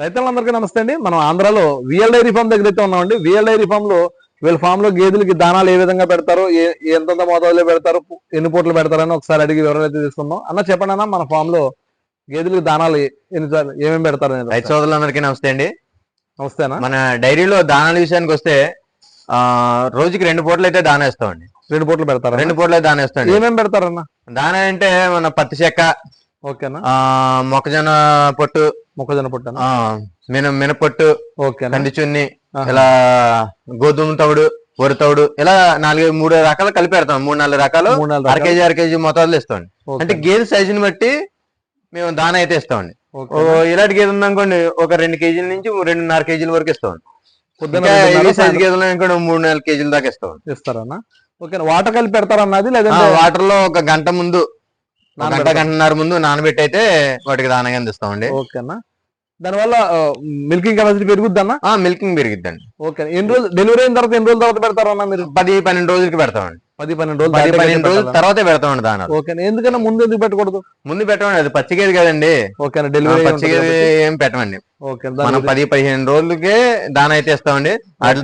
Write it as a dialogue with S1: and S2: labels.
S1: రైతులందరికీ నమస్తే అండి. మనం ఆంధ్రాలో విఎల్ డైరీ ఫామ్ దగ్గర అయితే ఉన్నామండి. విఎల్ డైరీ ఫామ్లో వీళ్ళ ఫామ్లో గేదెలకి దానాలు ఏ విధంగా పెడతారు? ఏ- ఎంతెంత మోతాదులో పెడతారు? ఎన్ని పూటలు పెడతారని ఒకసారి అడిగి వివరాలు అయితే తీసుకుందాం. అన్న చెప్పండి అన్న మన ఫామ్లో గేదెలకి దానాలు ఎన్ని ఏమేమి పెడతారు
S2: రైతు సోదరులందరికీ నమస్తే అండి.
S1: నమస్తేనా
S2: మన డైరీలో దానాల విషయానికి వస్తే ఆ రోజుకి రెండు పూటలు అయితే దాన వేస్తామండి.
S1: రెండు పూటలు పెడతారా?
S2: రెండు పూటలు దాన వేస్తామండి.
S1: ఏమేమి పెడతారన్న?
S2: దాన అంటే మన పత్తి చెక్క
S1: ఓకేనా?
S2: ఆ మొక్కజొన్న పొట్టు.
S1: మొక్కజొన్న పుట్టనా?
S2: ఆ మిన మినపొట్టు కంది చున్ని. ఇలా గోధుమ తవుడు వరి తవుడు ఇలా నాలుగు మూడు రకాలు కలిపి పెడతాం మూడు నాలుగు రకాలు. అర. కేజీ అర కేజీ మొత్తాలు ఇస్తామండి
S1: ఓకే.
S2: అంటే గేదె సైజుని బట్టి మేము దాన అయితే ఇస్తామండి? ఇలాంటి గేదె ఉందనుకోండి ఒక రెండు కేజీల నుంచి రెండున్నర కేజీల వరకు ఇస్తామండి.
S1: పొద్దున్న
S2: సైజ్ గేదెలు ఇంకోటి మూడు నాలుగు కేజీల దాకా ఇస్తామండి.
S1: ఇస్తారన్న ఓకేనా? వాటర్ కలిపి పెడతారన్నది
S2: ఆ,
S1: లేదంటే
S2: వాటర్లో ఒక గంట ముందు గంట. గంటన్నర ముందు నానబెట్టి అయితే వాటికి దానంగా అందిస్తామండి.
S1: ఓకేనా? దానివల్ల మిల్కింగ్ కెపాసిటీ పెరుగుద్దన్నా?
S2: ఆ మిల్కింగ్ పెరిగిద్దండి.
S1: ఓకే ఎన్ని రోజులు డెలివరీ అయిన తర్వాత ఎన్ని రోజుల తర్వాత పెడతారన్నా మీరు?
S2: పది పన్నెండు రోజులకి పెడతామండి.
S1: పది పన్నెండు రోజులు
S2: పది పన్నెండు రోజుల? తర్వాతే పెడతామండి దానాలు.
S1: ఓకే ఎందుకన్నా ముందు ఎందుకు పెట్టకూడదు?
S2: ముందు పెట్టమండి అది పచ్చిగేది కదండి.
S1: ఓకేనా?
S2: ఆ,
S1: డెలివరీ
S2: పచ్చిగేది ఏం పెట్టమండి.
S1: ఓకే
S2: మనం పది పదిహేను రోజులకే దాన అయితే ఇస్తామండి. వాటితో